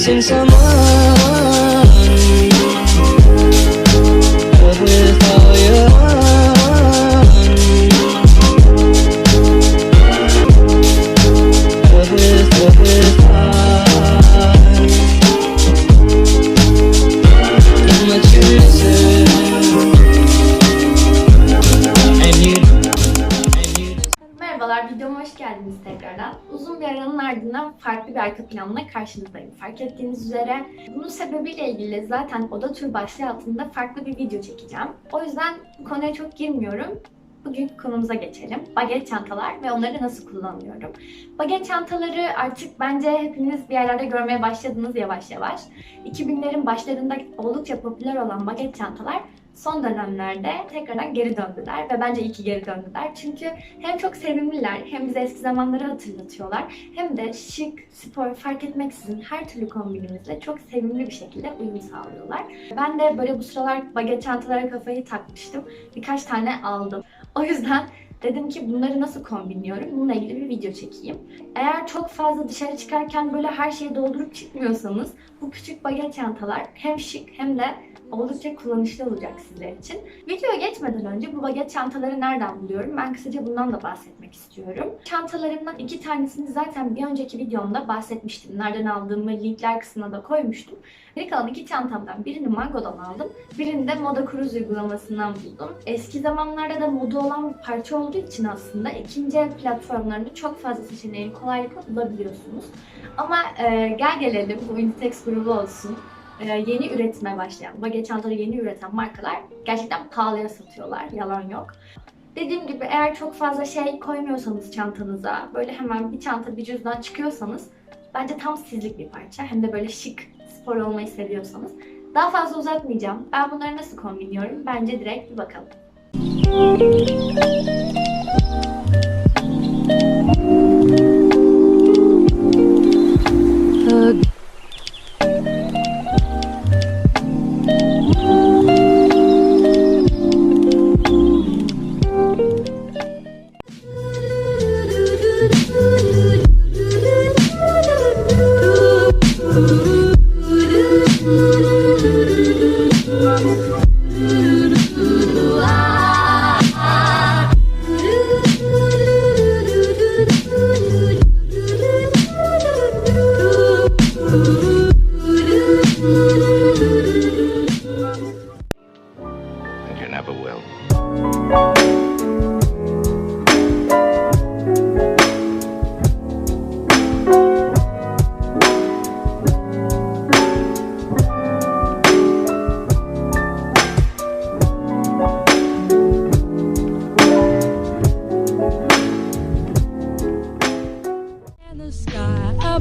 since I'm tekrardan. Uzun bir aranın ardından farklı bir arka planla karşınızdayım. Fark ettiğiniz üzere bunun sebebiyle ilgili zaten oda tur başlığı altında farklı bir video çekeceğim. O yüzden konuya çok girmiyorum. Bugün konumuza geçelim. Baget çantalar ve onları nasıl kullanıyorum. Baget çantaları artık bence hepiniz bir yerlerde görmeye başladınız yavaş yavaş. 2000'lerin başlarında oldukça popüler olan baget çantalar son dönemlerde tekrardan geri döndüler ve bence iyi ki geri döndüler. Çünkü hem çok sevimliler hem bize eski zamanları hatırlatıyorlar hem de şık, spor fark etmeksizin her türlü kombinimizle çok sevimli bir şekilde uyum sağlıyorlar. Ben de böyle bu sıralar baget çantalara kafayı takmıştım. Birkaç tane aldım. O yüzden dedim ki bunları nasıl kombinliyorum? Bununla ilgili bir video çekeyim. Eğer çok fazla dışarı çıkarken böyle her şeyi doldurup çıkmıyorsanız bu küçük baget çantalar hem şık hem de oldukça kullanışlı olacak sizler için. Videoya geçmeden önce bu baget çantaları nereden buluyorum? Ben kısaca bundan da bahsetmek istiyorum. Çantalarımdan iki tanesini zaten bir önceki videomda bahsetmiştim. Nereden aldığımı linkler kısmına da koymuştum. Geri kalan iki çantamdan birini Mango'dan aldım. Birini de Moda Cruise uygulamasından buldum. Eski zamanlarda da moda olan bir parça olduğu için aslında ikinci el platformlarında çok fazla seçeneği kolaylıkla bulabiliyorsunuz. Ama e, gel gelelim bu Inditex grubu olsun e, yeni üretime başlayan, baget çantaları yeni üreten markalar gerçekten pahalıya satıyorlar. Yalan yok. Dediğim gibi eğer çok fazla şey koymuyorsanız çantanıza, böyle hemen bir çanta bir cüzdan çıkıyorsanız bence tam sizlik bir parça. Hem de böyle şık, spor olmayı seviyorsanız. Daha fazla uzatmayacağım. Ben bunları nasıl kombiniyorum? Bence direkt bir bakalım.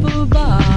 bubble bath.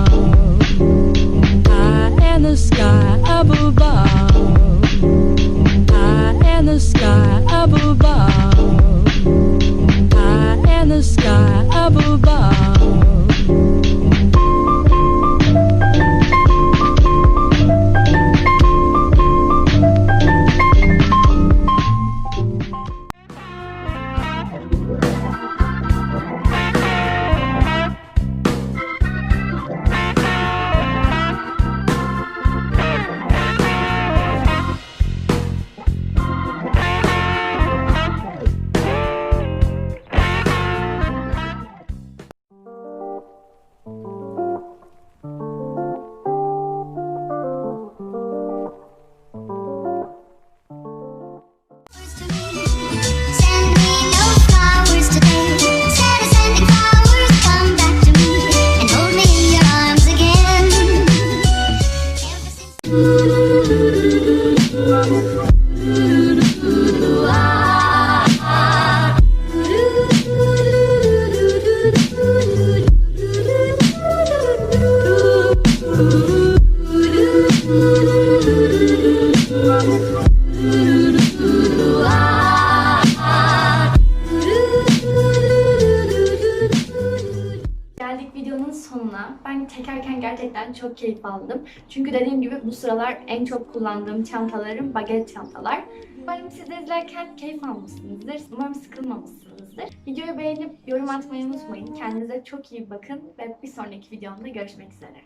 Videonun sonuna. Ben çekerken gerçekten çok keyif aldım. Çünkü dediğim gibi bu sıralar en çok kullandığım çantalarım baget çantalar. Umarım siz de izlerken keyif almışsınızdır. Umarım sıkılmamışsınızdır. Videoyu beğenip yorum atmayı unutmayın. Kendinize çok iyi bakın ve bir sonraki videomda görüşmek üzere.